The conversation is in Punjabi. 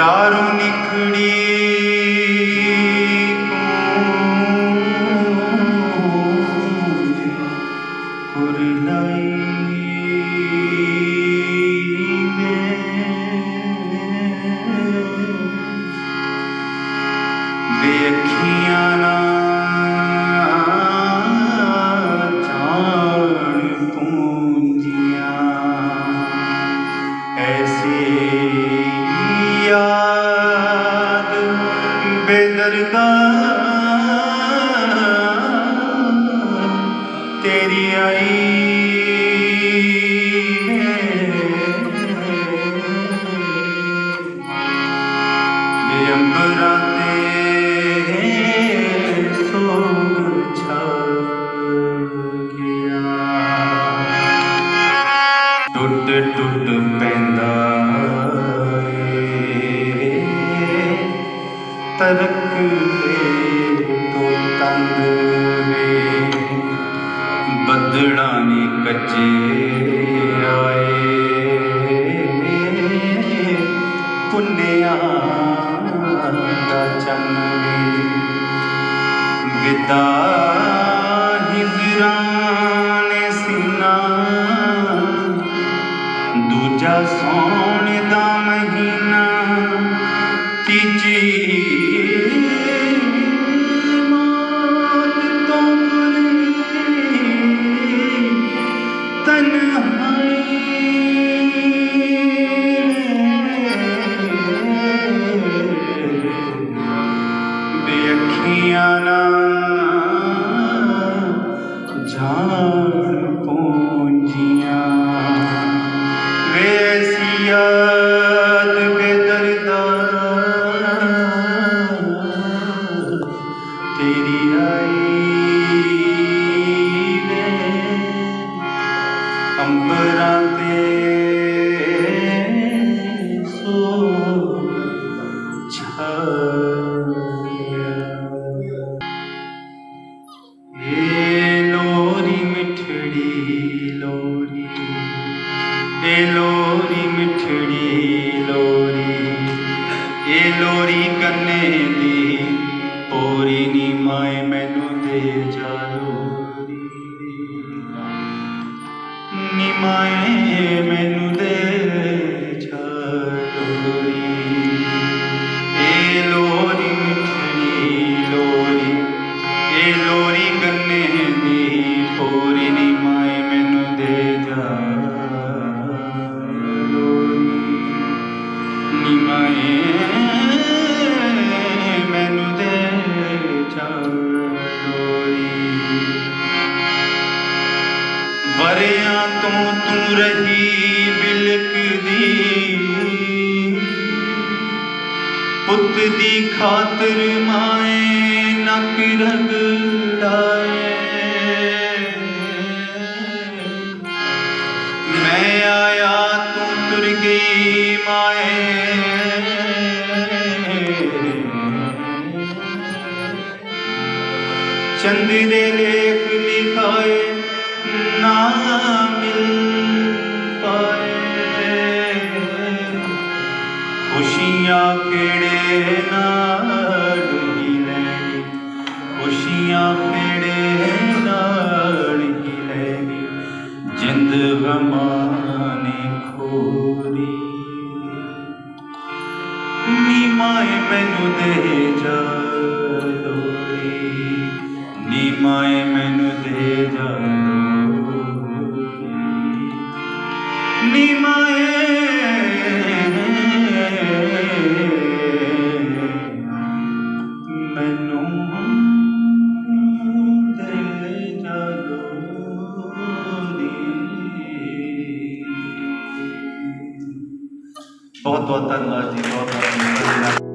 यारों निकली ਬੇਦਰਦਾ ਤੇਰੀ ਆਈ ਵੇ ਤੇ ਸੋਗ ਛਾ ਗਿਆ। ਟੁੱਟ ਟੁੱਟ ਤਰਕ ਦੇ ਤੋਂ ਤੰਦ ਵੇ ਬੱਦੜਾਂ ਨੇ ਕੱਚੇ ਆਏ। ਪੁੰਨਿਆ ਦਾ ਚੰਨ ਵਿਦਾ ਦੂਜਾ ਸੌਣ ਦਾ ਮਹੀਨਾ तेरी ਤੂੰ ਰਹੀ ਬਿਲਕਦੀ ਪੁੱਤ ਦੀ ਖਾਤਰ ਮਾਏ ਨਕ ਰਗੜਾਏ ਮੈਂ ਆਇਆ ਤੂੰ ਤੁਰ ਗਈ ਮਾਏ ਚੰਦ ਦੇ ਲੇਖ ਲਿਖਾਏ ਖੁਸ਼ੀਆਂ ਕਿਹੜੇ ਨਾਲ ਹੀ ਲੈਣੀ ਖੁਸ਼ੀਆਂ ਕਿਹੜੇ ਨਾਲ ਹੀ ਲੈਣੀ ਜਿੰਦ ਗਮਾਂ ਖੋਰੀ। ਨੀ ਮਾਏ ਮੈਨੂੰ ਦੇ ਜਾ। 多多等了你，多多等了